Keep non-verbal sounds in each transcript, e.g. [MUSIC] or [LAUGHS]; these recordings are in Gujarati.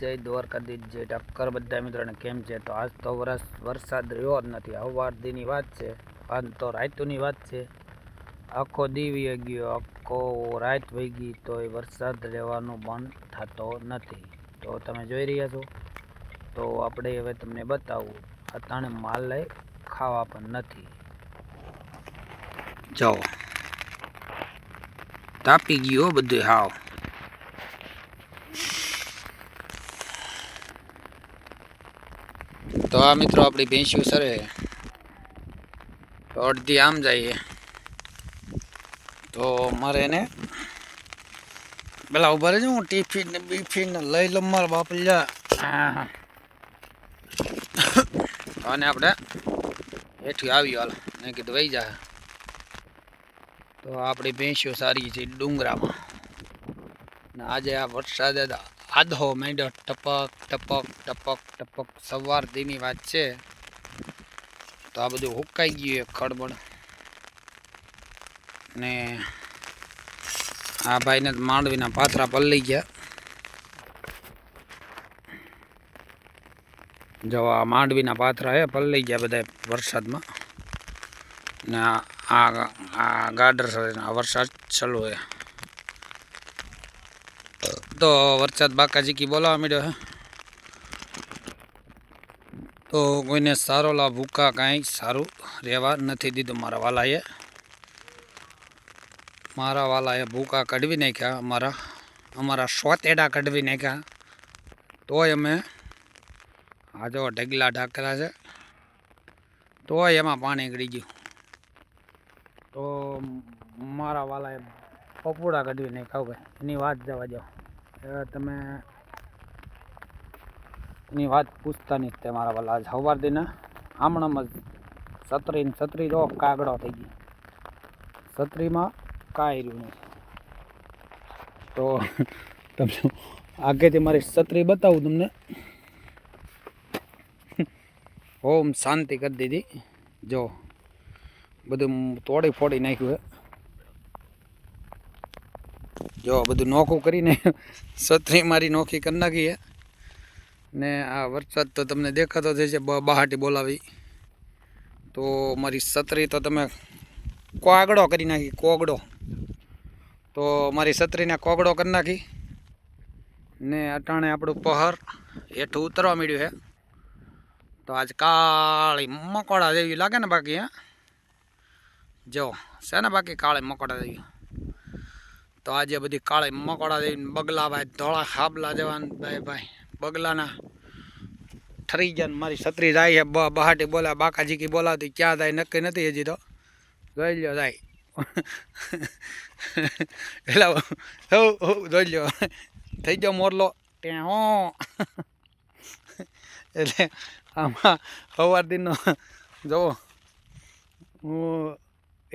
જય દ્વારકાધીશ, જય ટક્કર બધા મિત્રોને કેમ છે? તો આજ તો વરસ, વરસાદ રહ્યો જ નથી. હવારદીની વાત છે, આજ તો રાયતુની વાત છે. આખો દી વહી ગયો, આખો રાત વહી ગઈ તો એ વરસાદ રહેવાનું બંધ થતો નથી. તો તમે જોઈ રહ્યા છો? તો આપણે હવે તમને બતાવું, અતાણે માલ લઈ ખાવા પણ નથી. જાઓ. તાપી ગયો બધું હાવ. તો આ મિત્રો આપણી ભેંસી સરે તો અડધી આમ જઈએ તો મારે એને પેલા ઊભા રહેજો હું ટિફિન ને બિફિન ને લઈ લઉં મારા હા અને આપણે હેઠી આવી હાલ. મેં કીધું વહી જા. તો આપણી ભેંસીઓ સારી છે ડુંગરામાં. ને આજે આ વરસાદ આધો માંડ્યો. ટપક ટપક ટપક ટપક. સવાર દીની વાત છે. તો આ બધું હુકાઈ ગયું ખડબડ. ને આ ભાઈને માંડવીના પાથરા પલ્લી ગયા. જો આ માંડવીના પાથરા હે પલ્લી ગયા બધા વરસાદમાં. ને આ આ ગાડર વરસાદ ચાલુ છે તો વરસાદ બાકાજીકી બોલાવા માંડ્યો હે. તો કોઈને સારો લા ભૂકા કાંઈ સારું રહેવા નથી દીધું મારા વાલાએ. મારા વાલાએ ભૂકા કઢવી નાખ્યા, અમારા અમારા સોતેડા કઢવી નાખ્યા. તોય અમે આ જો ઢગલા ઢાકરા છે. તોય એમાં પાણી ગળી ગયું. તો મારા વાલાએ પપોડા કઢવી નાખ્યા ભાઈ. એની વાત જવા જાઓ તમે ની વાત પૂછતા નહીં તે મારા વાલા. આજ સવાર દિને આમણામાં જ છત્રી છત્રી જો કાગડો થઈ ગઈ. છત્રીમાં કાંઈ રહ્યું નહીં. તો તમને આગેથી મારી છત્રી બતાવું તમને. ઓમ શાંતિ કરી દીધી. જો બધું તોડી ફોડી નાખ્યું હે. જો બધું નોખું કરીને છત્રી મારી નોખી કરી નાખી હે ને આ વરસાદ તો તમને દેખાતો જ છે બહાટી બોલાવી. તો મારી છત્રી તો તમે કોગડો કરી નાખી કોગડો તો મારી છત્રીને કોગડો કરી નાખી. ને અટાણે આપણું પહર હેઠું ઉતરવા મળ્યું છે. તો આજ કાળી મકોડા જેવી લાગે ને બાકી, હે? જો, છે ને બાકી કાળી મકોડા જેવી. તો આજે બધી કાળે મકોડા જેવી બગલા ભાઈ, ધોળા હાબલા જવાન ભાઈ ભાઈ. બગલાના ઠરી ગયા ને મારી છત્રી જાય છે બહાટી બોલા બાકાજી કી બોલાવતી, ક્યાં જાય નક્કી નથી હજી તો. જોઈ લ્યો જાય. એટલે હો હો જોઈ લ્યો. થઈ ગયો મોરલો. ત્યાં એટલે આમાં સવાર દિનનો જુઓ. હું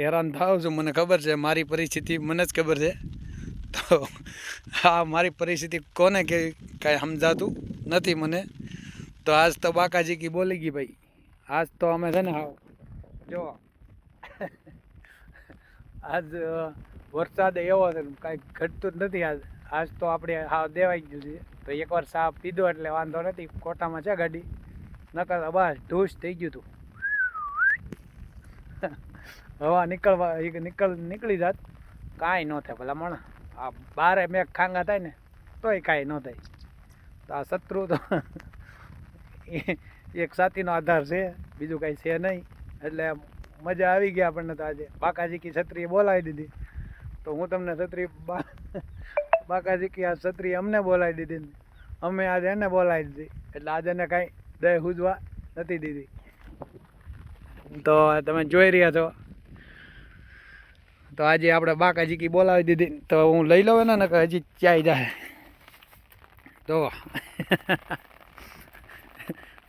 હેરાન થાવ છું, મને ખબર છે, મારી પરિસ્થિતિ, મને જ ખબર છે. તો આ મારી પરિસ્થિતિ કોને કે કાંઈ સમજાતું નથી મને. તો આજ તો બાકાજી કી બોલી ગઈ ભાઈ. આજ તો અમે છે ને જો. આજ વરસાદ એવો છે કાંઈ ઘટતું જ નથી આજ. આજ તો આપણે હાવ દેવાઈ ગયું છે. તો એકવાર સાપ પીધો એટલે વાંધો નથી કોટામાં છે ગાડી. નકર બસ ઢૂસ થઈ ગયું હતું હવા નીકળવા નીકળ, નીકળી જાત. કાંઈ ન થાય ભલા મણ આ બારે મેઘ ખાંગા થાય ને, તોય કાંઈ ન થાય. તો આ શત્રુ તો [LAUGHS] એક સાથીનો આધાર છે, બીજું કાંઈ છે નહીં. એટલે મજા આવી ગઈ આપણને તો આજે. બાકાજી કી છત્રીએ બોલાવી દીધી. તો હું તમને છત્રી [LAUGHS] બાકાજી કી આ છત્રી અમને બોલાવી દીધી અમે આજે એને બોલાવી દીધી. એટલે આજે એને કાંઈ દય હુજવા નથી દીધી. તો તમે જોઈ રહ્યા છો. તો આજે આપણે બાકાજી કી બોલાવી દીધી. તો હું લઈ લઉં ને કે હજી ચાઈ જાય. તો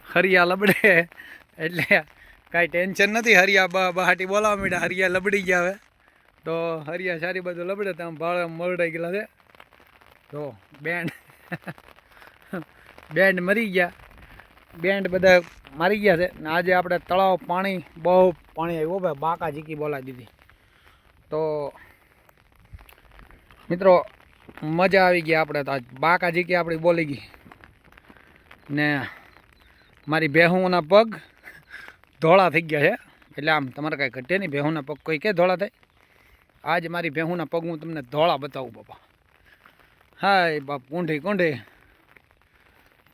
હરિયા લબડે. એટલે કાંઈ ટેન્શન નથી, હરિયા બહાટી બોલાવવા માંડ્યા, હરિયા લબડી ગયા હવે. તો હરિયા સારી બધું લબડે તો આમ ભાળે મરડાઈ ગયેલા છે. તો બેન્ડ બેન્ડ મરી ગયા. બેન્ડ બધા મારી ગયા છે ને આજે આપણે તળાવ પાણી, બહુ પાણી આવ્યું ભાઈ, બાકા જીકી બોલાવી દીધી. તો મિત્રો, મજા આવી ગઈ આપણે તો આજ. બાકા જીકી આપણી બોલી ગઈ. ને મારી બેહુંના પગ ધોળા થઈ ગયા છે. એટલે આમ તમારે કાંઈ ઘટે નહીં બેહુંના પગ કોઈ કે ધોળા થાય. આજ મારી બેહુંના પગ હું તમને ધોળા બતાવું, બાપા. હાય બાપ, કુંઢી કુંઢી.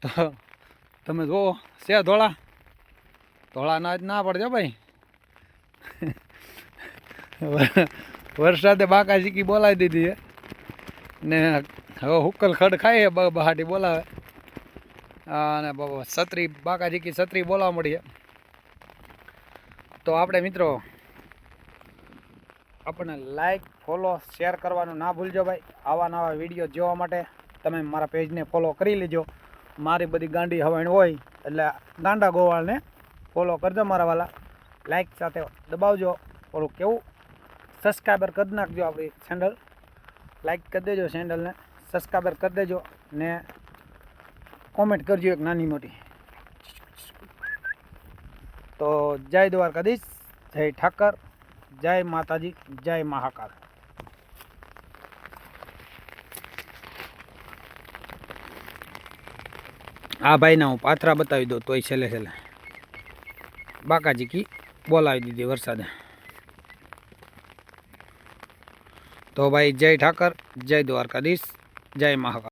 તો તમે જુઓ, છે ધોળા. ધોળા ના જ ના પડજો ભાઈ. [LAUGHS] વરસાદે બાકા શીખી બોલાવી દીધી ને હવે હુકલ ખડ ખાઈ હે બહાટી બોલાવે. અને છત્રી બાકા ચીકી છત્રી બોલાવા મળી છે તો આપણે મિત્રો, આપણને લાઈક ફોલો શેર કરવાનું ના ભૂલજો ભાઈ. આવા નવા વીડિયો જોવા માટે તમે મારા પેજને ફોલો કરી લેજો. મારી બધી ગાંડી હવાણ હોય, એટલે ગાંડા ગોવાળને ફોલો કરજો મારા વાલા. લાઇક સાથે દબાવજો. ઓલું કેવું? સબસ્ક્રાઈબર કરી નાખજો આપણી ચેનલ લાઇક કરી દેજો ચેનલને સબસ્ક્રાઈબર કરી દેજો ને કોમેન્ટ કરજો એક નાની મોટી. તો જય દ્વારકાધીશ, જય ઠાકર, જય માતાજી, જય મહાકાળ આ ભાઈના હું પાથરા બતાવી દઉં, તોય છેલ્લે છેલ્લે. બાકાજી કી, બોલાવી દીધી વરસાદે. તો ભાઈ જય ઠાકર, જય દ્વારકાધીશ, જય મહાકાળ